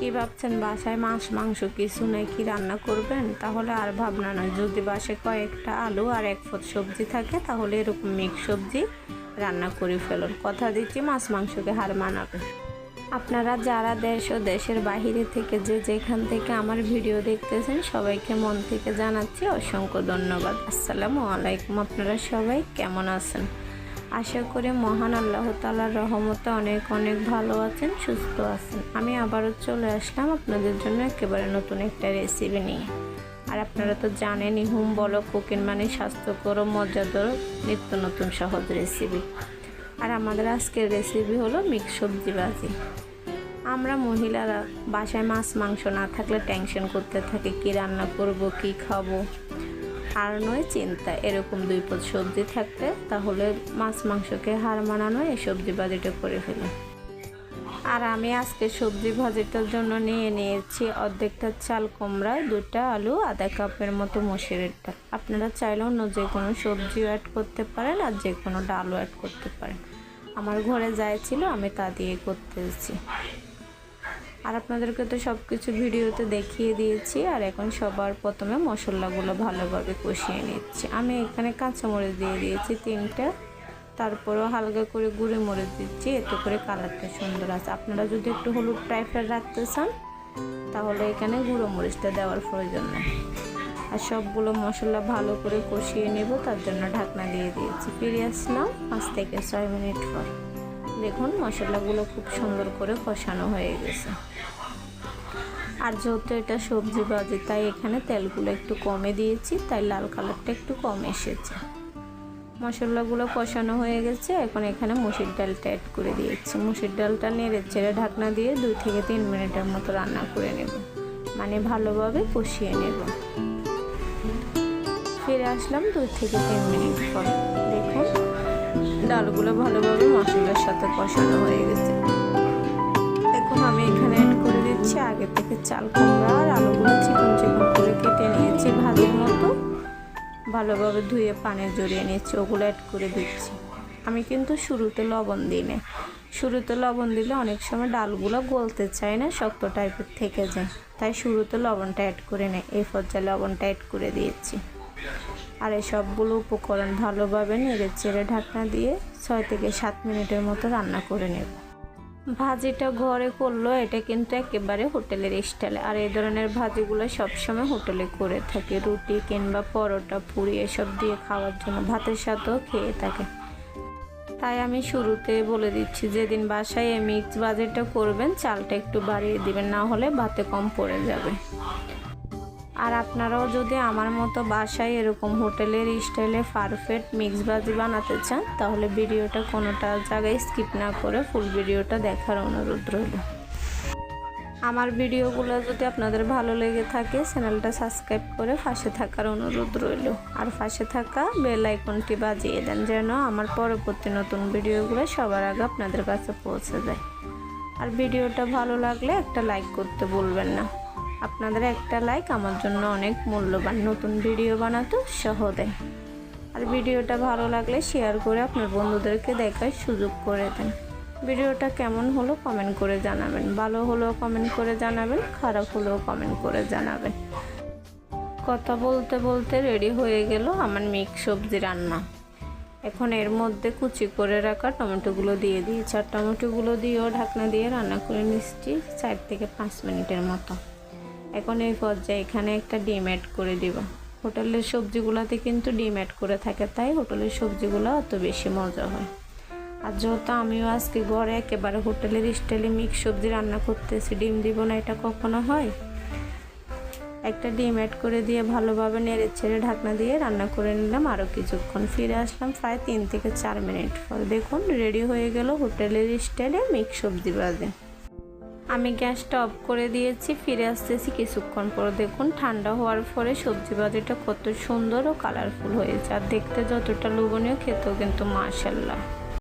কি ভাবছেন? বাসায় মাছ, মাংস কিছু নেই কি রান্না করবেন? তাহলে আর ভাবনা নয়। যদি বাসায় কয়েকটা আলু আর এক ফুট সবজি থাকে, তাহলে এরকম মিক্স সবজি রান্না করে ফেলুন। কথা দিচ্ছি, মাছ, মাংসকে হার মানাবে আপনারা যারা দেশ ও দেশের বাহিরে থেকে যে যেখান থেকে আমার ভিডিও দেখতেছেন, সবাইকে মন থেকে জানাচ্ছি অসংখ্য ধন্যবাদ। আসসালামু আলাইকুম। আপনারা সবাই কেমন আছেন? আশা করি মহান আল্লাহ তালার রহমতে অনেক অনেক ভালো আছেন, সুস্থ আছেন। আমি আবারও চলে আসলাম আপনাদের জন্য একেবারে নতুন একটা রেসিপি নিয়ে। আর আপনারা তো জানেনই, হুম বলো কুকিং মানে স্বাস্থ্যকর মজাদার নিত্য নতুন সহজ রেসিপি আর আমাদের আজকের রেসিপি হলো মিক্স সবজি ভাজি। আমরা মহিলারা বাসায় মাছ, মাংস না থাকলে টেনশন করতে থাকি, কি রান্না করব, কি খাব। আর নয় চিন্তা। এরকম দুই পদ সবজি থাকতে তাহলে মাছ, মাংসকে হার মানানো এই সবজি ভাজিটা করে ফেলি। আর আমি আজকে সবজি ভাজিটার জন্য নিয়ে নিয়েছি অর্ধেকটা চাল কুমড়া, দুটা আলু, আধা কাপের মতো মসুরের ডাল। আপনারা চাইলে অন্য যে কোনো সবজিও অ্যাড করতে পারেন আর যে কোনো ডালও অ্যাড করতে পারেন। আমার ঘরে যাই ছিল আমি তা দিয়ে করতেছি। আর আপনাদেরকে তো সব কিছু ভিডিওতে দেখিয়ে দিয়েছি, আর এখন সবার প্রথমে মশলাগুলো ভালোভাবে কষিয়ে নিচ্ছি। আমি এখানে কাঁচামরিচ দিয়ে দিয়েছি তিনটা, তারপরেও হালকা করে গুঁড়ো মরিচ দিচ্ছি, এতে করে কালারটা সুন্দর আছে। আপনারা যদি একটু হলুদ টাইপের রাখতে চান, তাহলে এখানে গুঁড়ো মরিচটা দেওয়ার প্রয়োজন নেই। আর সবগুলো মশলা ভালো করে কষিয়ে নেব, তার জন্য ঢাকনা দিয়ে দিয়েছি। ফিরে আসলাম পাঁচ থেকে ছয় মিনিট পর। দেখুন, মশলাগুলো খুব সুন্দর করে কষানো হয়ে গেছে। আর যেহেতু এটা সবজি বাজি তাই এখানে তেলগুলো একটু কমে দিয়েছি, তাই লাল কালারটা একটু কম এসেছে। মশলাগুলো কষানো হয়ে গেছে, এখন এখানে মুসির ডালটা অ্যাড করে দিয়েছি। মুসির ডালটা নেড়ে ছেড়ে ঢাকনা দিয়ে দুই থেকে তিন মিনিটের মতো রান্না করে নেব। মানে ভালোভাবে কষিয়ে নেব। ফিরে আসলাম দুই থেকে তিন মিনিট পর। দেখুন ডালগুলো ভালোভাবে মশলার সাথে কষানো হয়ে গেছে। এখন আমি এখানে অ্যাড করে দিচ্ছি আগে থেকে চাল কুমড়া আর আলুগুলো চিকন চিকন করে কেটে নিয়েছি ভাজির মতো। ভালোভাবে ধুয়ে পানি জড়িয়ে নিয়েছি, ওগুলো অ্যাড করে দিচ্ছি। আমি কিন্তু শুরুতে লবণ দিই না শুরুতে লবণ দিলে অনেক সময় ডালগুলো গলতে চায় না, শক্ত টাইপের থেকে যায়। তাই শুরুতে লবণটা অ্যাড করে নেয় এই পর্যায়ে লবণটা অ্যাড করে দিয়েছি। আর এই সবগুলো উপকরণ ভালোভাবে নেড়ে চেড়ে ঢাকনা দিয়ে ছয় থেকে সাত মিনিটের মতো রান্না করে নেব। ভাজিটা ঘরে করল এটা কিন্তু একেবারে হোটেলের স্টাইলে। আর এই ধরনের ভাজিগুলো সবসময় হোটেলে করে থাকে। রুটি কিংবা পরোটা, পুরি এসব দিয়ে খাওয়ার জন্য ভাতের সাথেও খেয়ে থাকে। তাই আমি শুরুতে বলে দিচ্ছি, যেদিন বাসায় এই মিক্স বাজেটটা করবেন, চালটা একটু বাড়িয়ে দিবেন, না হলে ভাতে কম পড়ে যাবে। আর আপনারাও যদি আমার মতো বাসায় এরকম হোটেলের স্টাইলে পারফেক্ট মিক্স ভাজি বানাতে চান, তাহলে ভিডিওটা কোনোটা জায়গায় স্কিপ না করে ফুল ভিডিওটা দেখার অনুরোধ রইল। আমার ভিডিওগুলো যদি আপনাদের ভালো লেগে থাকে, চ্যানেলটা সাবস্ক্রাইব করে পাশে থাকার অনুরোধ রইল। আর পাশে থাকা বেল আইকনটি বাজিয়ে দেন যেন আমার পরবর্তী নতুন ভিডিওগুলো সবার আগে আপনাদের কাছে পৌঁছে যায়। আর ভিডিওটা ভালো লাগলে একটা লাইক করতে বলবেন না। আপনাদের একটা লাইক আমার জন্য অনেক মূল্যবান নতুন ভিডিও বানাতে উৎসাহ দেয় আর ভিডিওটা ভালো লাগলে শেয়ার করে আপনার বন্ধুদেরকে দেখার সুযোগ করে দেন। ভিডিওটা কেমন হলো কমেন্ট করে জানাবেন। ভালো হলেও কমেন্ট করে জানাবেন, খারাপ হলেও কমেন্ট করে জানাবেন। কথা বলতে বলতে রেডি হয়ে গেল আমার মিক্স সবজি রান্না। এখন এর মধ্যে কুচি করে রাখা টমেটোগুলো দিয়ে দিয়েছি। আর টমেটোগুলো দিয়েও ঢাকনা দিয়ে রান্না করে নিচ্ছি চার থেকে পাঁচ মিনিটের মতো। এখন এই পর্যায়ে এখানে একটা ডিম অ্যাড করে দিব। হোটেলের সবজিগুলোতে কিন্তু ডিম অ্যাড করে থাকে, তাই হোটেলের সবজিগুলো অত বেশি মজা হয়। আর যেহেতু আমিও আজকে ঘরে একেবারে হোটেলের স্টাইলে মিক্স সবজি রান্না করতেছি, ডিম দিব না, এটা কখনো হয়? একটা ডিম অ্যাড করে দিয়ে ভালোভাবে নেড়ে ছেড়ে ঢাকনা দিয়ে রান্না করে নিলাম আরও কিছুক্ষণ ফিরে আসলাম প্রায় তিন থেকে চার মিনিট পর। দেখুন রেডি হয়ে গেল হোটেলের স্টাইলে মিক্স সবজি বাজে আমি গ্যাসটা অফ করে দিয়েছি, ফিরে আসতেছি কিছুক্ষণ পর। দেখুন, ঠান্ডা হওয়ার পরে সবজি বাজিটা কত সুন্দর ও কালারফুল হয়েছে। আর দেখতে যতটা লোভনীয়, খেতেও কিন্তু মাশাল্লাহ